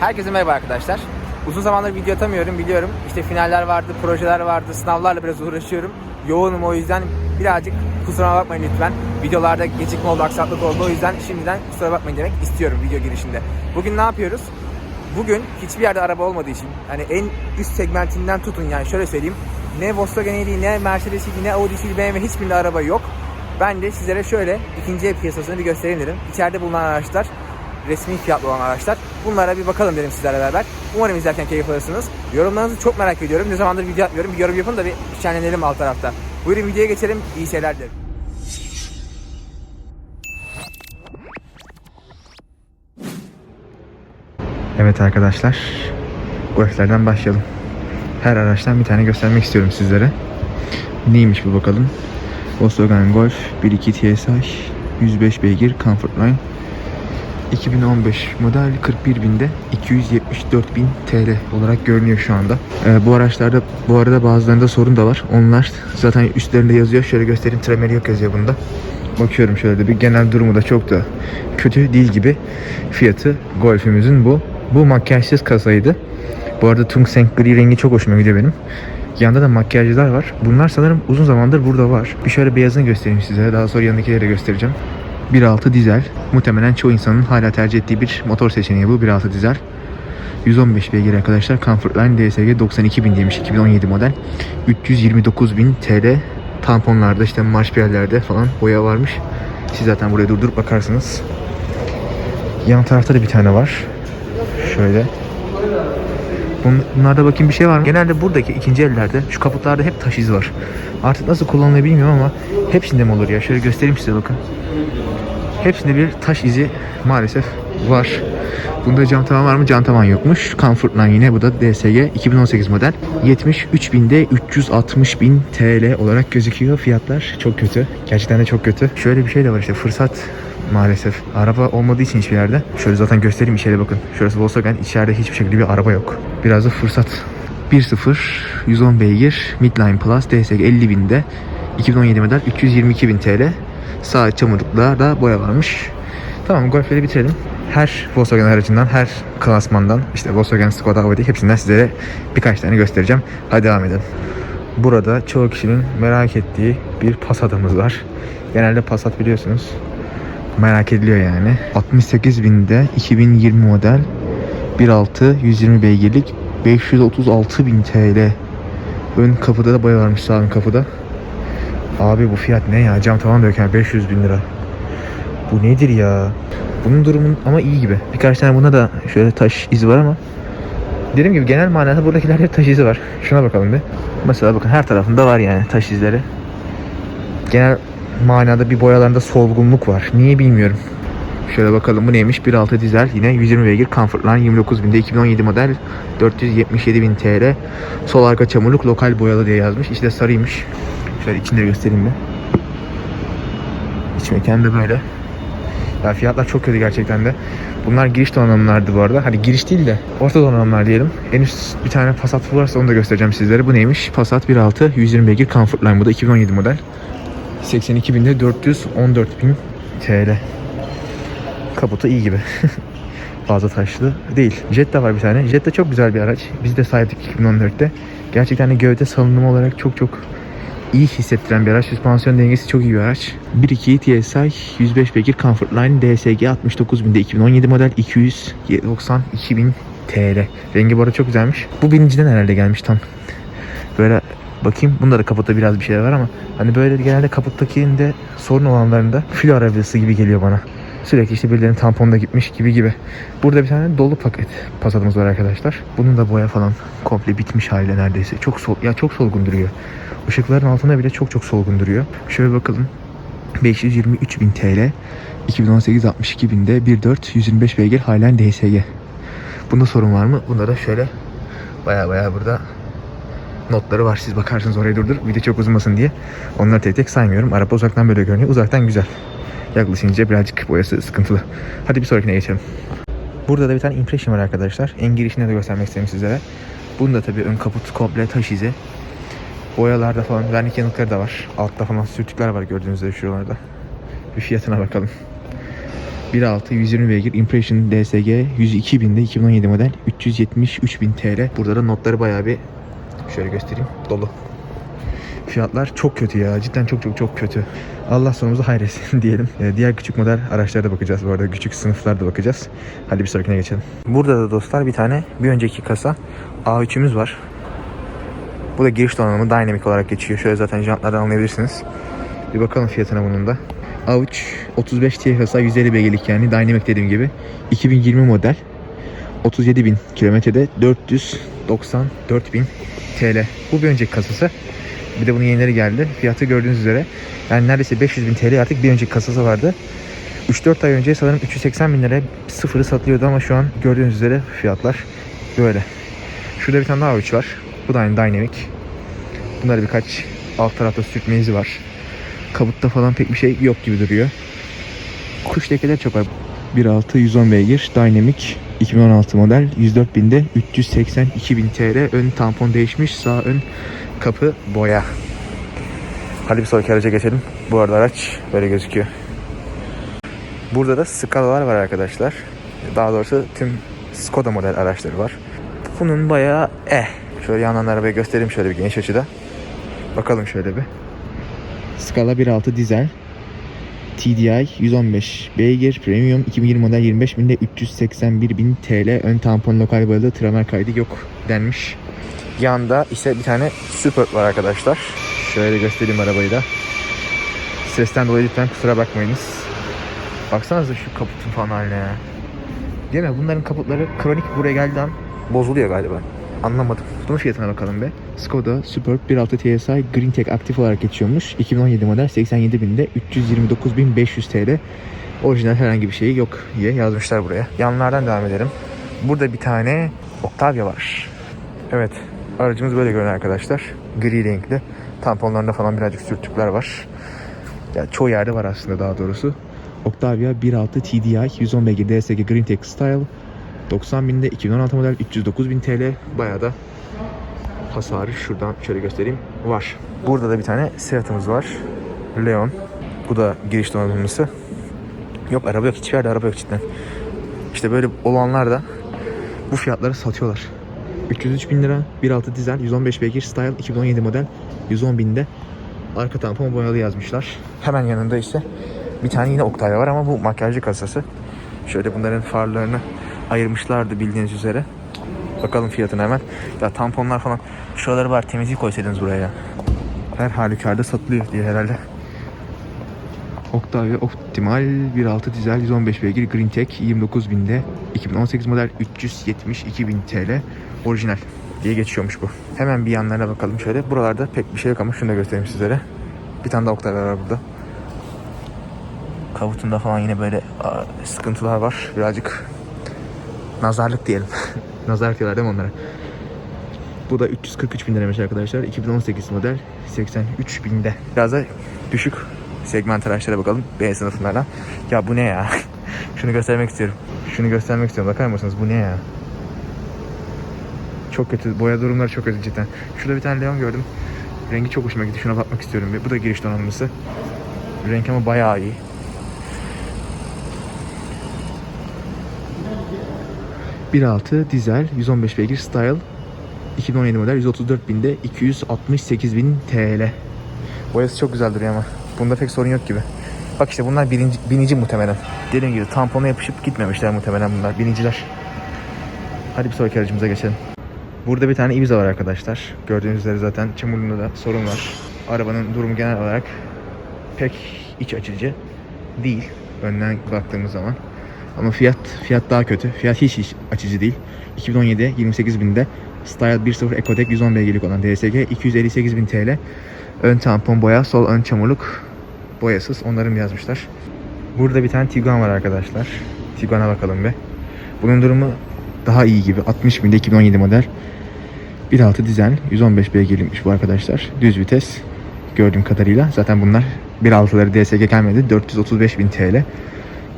Herkese merhaba arkadaşlar. Uzun zamandır video atamıyorum biliyorum. İşte finaller vardı, projeler vardı, sınavlarla biraz uğraşıyorum. Yoğunum o yüzden birazcık kusura bakmayın lütfen. Videolarda gecikme oldu, aksaklık oldu. O yüzden şimdiden kusura bakmayın demek istiyorum video girişinde. Bugün ne yapıyoruz? Bugün hiçbir yerde araba olmadığı için hani en üst segmentinden tutun yani şöyle söyleyeyim. Ne Volkswagen'iydi, ne Mercedes'iydi, ne Audi'siydi, BMW hiçbirinde araba yok. Ben de sizlere şöyle ikinci el piyasasını bir göstereyim dedim. İçeride bulunan araçlar resmi fiyatlı olan araçlar. Bunlara bir bakalım dedim sizlerle beraber. Umarım izlerken keyif alırsınız. Yorumlarınızı çok merak ediyorum. Ne zamandır video atmıyorum. Bir yorum yapın da bir şenlenelim alt tarafta. Buyurun videoya geçelim. İyi seyirler dilerim. Evet arkadaşlar. Golflerden başlayalım. Her araçtan bir tane göstermek istiyorum sizlere. Neymiş bu bakalım. Volkswagen Golf 1.2 TSI 105 beygir Comfortline 2015 model 41 binde 274 bin TL olarak görünüyor şu anda. Ee, bu araçlarda bu arada bazılarında sorun da var. Onlar zaten üstlerinde yazıyor. Şöyle göstereyim. Tremeli yok yazıyor bunda. Bakıyorum şöyle de bir genel durumu da çok da kötü değil gibi. Fiyatı Golf'ümüzün bu. Bu makyajsız kasaydı. Bu arada Tungsten gri rengi çok hoşuma gidiyor benim. Yanında da makyajlar var. Bunlar sanırım uzun zamandır burada var. Bir şöyle beyazını göstereyim size. Daha sonra yanındakileri de göstereceğim. 1.6 dizel. Muhtemelen çoğu insanın hala tercih ettiği bir motor seçeneği bu. 1.6 dizel. 115 beygir arkadaşlar. Comfortline DSG 92 demiş 2017 model. 329 bin TL. Tamponlarda işte marşpiyerlerde falan boya varmış. Siz zaten buraya durdurup bakarsınız. Yan tarafta da bir tane var. Şöyle. Bun- Bunlarda bakayım bir şey var mı? Genelde buradaki ikinci ellerde şu kaputlarda hep taş izi var. Artık nasıl kullanılıyor bilmiyorum ama hepsinde mi olur ya? Şöyle göstereyim size bakın. Hepsinde bir taş izi maalesef var. Bunda cam tavan var mı? Cam tavan yokmuş. Comfortline yine bu da DSG 2018 model. 73 binde 360 bin TL olarak gözüküyor. Fiyatlar çok kötü. Gerçekten de çok kötü. Şöyle bir şey de var işte fırsat maalesef. Araba olmadığı için hiçbir yerde. Şöyle zaten göstereyim içeri bakın. Şurası Volkswagen. içeride hiçbir şekilde bir araba yok. Biraz da fırsat. 1.0 110 beygir Midline Plus DSG 50 binde 2017 model 322 bin TL. Sağ çamurluklarda boya varmış. Tamam Golf'leri bitirelim. Her Volkswagen aracından, her klasmandan, işte Volkswagen, Skoda, Audi hepsinden sizlere birkaç tane göstereceğim. Hadi devam edelim. Burada çoğu kişinin merak ettiği bir Passat'ımız var. Genelde Passat biliyorsunuz. Merak ediliyor yani. 68 binde 2020 model 1.6 120 beygirlik 536 bin TL. Ön kapıda da boya varmış sağ ön kapıda. Abi bu fiyat ne ya? Cam tavan yani 500 bin lira. Bu nedir ya? Bunun durumun ama iyi gibi. Birkaç tane buna da şöyle taş izi var ama Dediğim gibi genel manada buradakiler hep taş izi var. Şuna bakalım bir. Mesela bakın her tarafında var yani taş izleri. Genel manada bir boyalarında solgunluk var. Niye bilmiyorum. Şöyle bakalım bu neymiş? 1.6 dizel yine 120 beygir Comfortline 29 binde 2017 model 477 bin TL. Sol arka çamurluk lokal boyalı diye yazmış. İçi de sarıymış. Şöyle içini de göstereyim bir. İç mekan da böyle. Ya fiyatlar çok kötü gerçekten de. Bunlar giriş donanımlardı bu arada. Hani giriş değil de orta donanımlar diyelim. En üst bir tane Passat varsa onu da göstereceğim sizlere. Bu neymiş? Passat 1.6 120 beygir Comfortline. Bu da 2017 model. 82 binde 414 bin TL. Kaputu iyi gibi. Fazla taşlı değil. Jetta var bir tane. Jetta çok güzel bir araç. Biz de sahiptik 2014'te. Gerçekten de gövde salınımı olarak çok çok iyi hissettiren bir araç. Süspansiyon dengesi çok iyi bir araç. 1.2 TSI 105 beygir Comfortline DSG 69 binde 2017 model 292 bin TL. Rengi bu arada çok güzelmiş. Bu birinciden herhalde gelmiş tam. Böyle bakayım. Bunda da kaputta biraz bir şeyler var ama hani böyle genelde kaputtakinde sorun olanlarında filo arabası gibi geliyor bana. Sürekli işte birilerinin tamponda gitmiş gibi gibi. Burada bir tane dolu paket pasadımız var arkadaşlar. Bunun da boya falan komple bitmiş haliyle neredeyse. Çok sol ya çok solgun duruyor. Işıkların altında bile çok çok solgun duruyor. Şöyle bakalım. 523 bin TL. 2018 62 binde 1.4 125 beygir halen DSG. Bunda sorun var mı? Bunda da şöyle baya baya burada notları var. Siz bakarsınız oraya durdur. Video çok uzunmasın diye. Onları tek tek saymıyorum. Araba uzaktan böyle görünüyor. Uzaktan güzel. Yaklaşınca birazcık boyası sıkıntılı. Hadi bir sonrakine geçelim. Burada da bir tane impression var arkadaşlar. En girişinde de göstermek istedim sizlere. Bunda tabii ön kaput komple taş izi. Boyalarda falan vernik yanıkları da var. Altta falan sürtükler var gördüğünüz üzere şuralarda. Bir fiyatına bakalım. 1.6 120 beygir Impression DSG 102 binde 2017 model 373 bin TL. Burada da notları bayağı bir Şöyle göstereyim. Dolu. Fiyatlar çok kötü ya. Cidden çok çok çok kötü. Allah sonumuzu hayretsin diyelim. Ee, diğer küçük model araçlara da bakacağız. Bu arada küçük sınıflarda bakacağız. Hadi bir sonrakine geçelim. Burada da dostlar bir tane bir önceki kasa A3'ümüz var. Bu da giriş donanımı dynamic olarak geçiyor. Şöyle zaten jantlardan anlayabilirsiniz. Bir bakalım fiyatına bunun da. A3 35 TFSA 150 beygirlik yani dynamic dediğim gibi. 2020 model. 37.000 kilometrede 400 94.000 TL. Bu bir önceki kasası. Bir de bunun yenileri geldi. Fiyatı gördüğünüz üzere yani neredeyse 500 bin TL artık bir önceki kasası vardı. 3-4 ay önce sanırım 380 bin liraya sıfırı satılıyordu ama şu an gördüğünüz üzere fiyatlar böyle. Şurada bir tane daha uç var. Bu da aynı Dynamic. Bunlar birkaç alt tarafta sürtme izi var. Kabutta falan pek bir şey yok gibi duruyor. Kuş lekeler çok var. 1.6 110 beygir Dynamic 2016 model 104 binde 382 bin TL ön tampon değişmiş sağ ön kapı boya. Hadi bir sonraki araca geçelim. Bu arada araç böyle gözüküyor. Burada da skalalar var arkadaşlar. Daha doğrusu tüm Skoda model araçları var. Bunun bayağı eh. Şöyle yandan arabayı göstereyim şöyle bir geniş açıda. Bakalım şöyle bir. Skala 1.6 dizel. TDI 115 beygir premium 2020 model 25 binde 381 bin TL ön tampon lokal boyalı tramer kaydı yok denmiş. Yanda ise bir tane Superb var arkadaşlar. Şöyle göstereyim arabayı da. Sesten dolayı lütfen kusura bakmayınız. Baksanıza şu kaputun falan haline ya. Değil mi? Bunların kaputları kronik buraya geldiği bozuluyor galiba. Anlamadım. Bunun fiyatına bakalım be. Skoda Superb 1.6 TSI Green Tech aktif olarak geçiyormuş. 2017 model 87 binde 329.500 TL. Orijinal herhangi bir şeyi yok diye yazmışlar buraya. Yanlardan devam edelim. Burada bir tane Octavia var. Evet. Aracımız böyle görünüyor arkadaşlar. Gri renkli. Tamponlarında falan birazcık sürtükler var. Ya çoğu yerde var aslında daha doğrusu. Octavia 1.6 TDI 110 beygir DSG Green Style 90 binde 2016 model 309 bin TL bayağı da hasarı şuradan şöyle göstereyim var. Burada da bir tane Seat'ımız var. Leon. Bu da giriş donanımlısı. Yok araba yok hiçbir yerde araba yok cidden. İşte böyle olanlar da bu fiyatları satıyorlar. 303 bin lira 1.6 dizel 115 beygir style 2017 model 110 binde arka tampon boyalı yazmışlar. Hemen yanında ise bir tane yine Octavia var ama bu makyajlı kasası. Şöyle bunların farlarını ayırmışlardı bildiğiniz üzere. Bakalım fiyatına hemen. Ya tamponlar falan şuraları var temizliği koysaydınız buraya ya. Her halükarda satılıyor diye herhalde. Octavia Optimal 1.6 dizel 115 beygir Green Tech 29 binde 2018 model 372 bin TL orijinal diye geçiyormuş bu. Hemen bir yanlarına bakalım şöyle. Buralarda pek bir şey yok ama şunu da göstereyim sizlere. Bir tane daha Octavia var burada. Kavutunda falan yine böyle sıkıntılar var. Birazcık nazarlık diyelim. nazarlık diyorlar değil mi onlara? Bu da 343 bin liraymış arkadaşlar. 2018 model 83 binde. Biraz da düşük segment araçlara bakalım. B sınıflardan. Ya bu ne ya? Şunu göstermek istiyorum. Şunu göstermek istiyorum. Bakar mısınız? Bu ne ya? Çok kötü. Boya durumları çok kötü cidden. Şurada bir tane Leon gördüm. Rengi çok hoşuma gitti. Şuna bakmak istiyorum. Bu da giriş donanımlısı. Renk ama bayağı iyi. ...1.6 dizel 115 beygir style 2017 model 134 binde 268 bin TL. Boyası çok güzel duruyor ama. Bunda pek sorun yok gibi. Bak işte bunlar birinci, binici muhtemelen. Dediğim gibi tampona yapışıp gitmemişler muhtemelen bunlar. Biniciler. Hadi bir sonraki aracımıza geçelim. Burada bir tane Ibiza var arkadaşlar. Gördüğünüz üzere zaten çamurluğunda da sorun var. Arabanın durumu genel olarak pek iç açıcı değil. Önden baktığımız zaman. Ama fiyat fiyat daha kötü. Fiyat hiç iç açıcı değil. 2017 28 binde Style 1.0 Ecotec 110 beygirlik olan DSG 258 bin TL. Ön tampon boya, sol ön çamurluk boyasız. Onların yazmışlar. Burada bir tane Tiguan var arkadaşlar. Tiguan'a bakalım bir. Bunun durumu daha iyi gibi. 60 binde 2017 model. 1.6 dizel 115 beygirlikmiş bu arkadaşlar. Düz vites gördüğüm kadarıyla. Zaten bunlar 1.6'ları DSG gelmedi. 435 bin TL.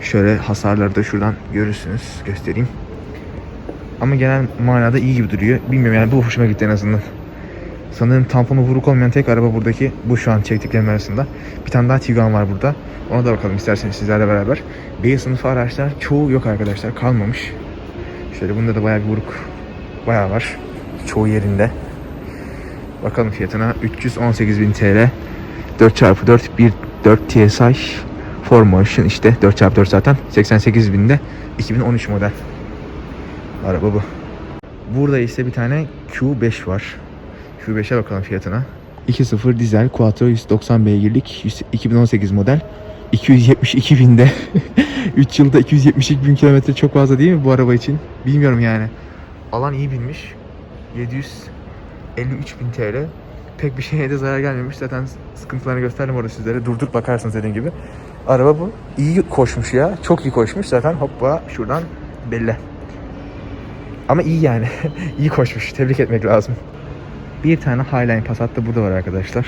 Şöyle hasarları da şuradan görürsünüz. Göstereyim. Ama genel manada iyi gibi duruyor. Bilmiyorum yani bu hoşuma gitti en azından. Sanırım tamponu vuruk olmayan tek araba buradaki bu şu an çektiklerim arasında. Bir tane daha Tiguan var burada. Ona da bakalım isterseniz sizlerle beraber. B sınıfı araçlar çoğu yok arkadaşlar kalmamış. Şöyle bunda da bayağı bir vuruk bayağı var. Çoğu yerinde. Bakalım fiyatına 318.000 TL. 4x4 1.4 TSI Formotion işte 4x4 zaten 88.000'de 2013 model. Araba bu. Burada ise bir tane Q5 var. Q5'e bakalım fiyatına. 2.0 dizel Quattro 190 beygirlik 100 2018 model 272 binde 3 yılda 272 bin kilometre çok fazla değil mi bu araba için? Bilmiyorum yani. Alan iyi binmiş. 753 bin TL. Pek bir şeye de zarar gelmemiş. Zaten sıkıntılarını gösterdim orada sizlere. Durdur bakarsınız dediğim gibi. Araba bu. İyi koşmuş ya. Çok iyi koşmuş. Zaten hoppa şuradan belli. Ama iyi yani. iyi koşmuş. Tebrik etmek lazım. Bir tane Highline Passat da burada var arkadaşlar.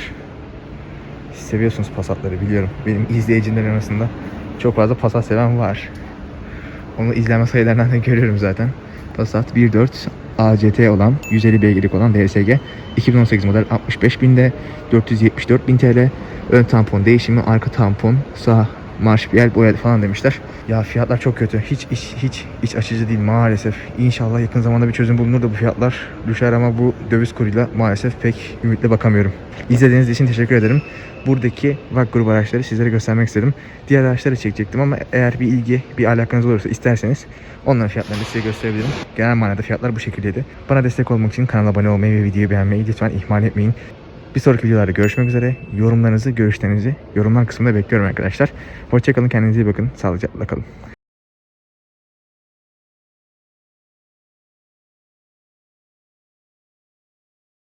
Siz seviyorsunuz Passat'ları biliyorum. Benim izleyicilerin arasında çok fazla Passat seven var. Onu izlenme sayılarından da görüyorum zaten. Passat 1.4 ACT olan 150 beygirlik olan DSG 2018 model 65 binde 474 bin TL ön tampon değişimi arka tampon sağ marş bir boyadı falan demişler. Ya fiyatlar çok kötü. Hiç iç, hiç iç açıcı değil maalesef. İnşallah yakın zamanda bir çözüm bulunur da bu fiyatlar düşer ama bu döviz kuruyla maalesef pek ümitle bakamıyorum. İzlediğiniz için teşekkür ederim. Buradaki VAK grubu araçları sizlere göstermek istedim. Diğer araçları çekecektim ama eğer bir ilgi, bir alakanız olursa isterseniz onların fiyatlarını size gösterebilirim. Genel manada fiyatlar bu şekildeydi. Bana destek olmak için kanala abone olmayı ve videoyu beğenmeyi lütfen ihmal etmeyin. Bir sonraki videolarda görüşmek üzere. Yorumlarınızı, görüşlerinizi yorumlar kısmında bekliyorum arkadaşlar. Hoşçakalın, kendinize iyi bakın. Sağlıcakla kalın.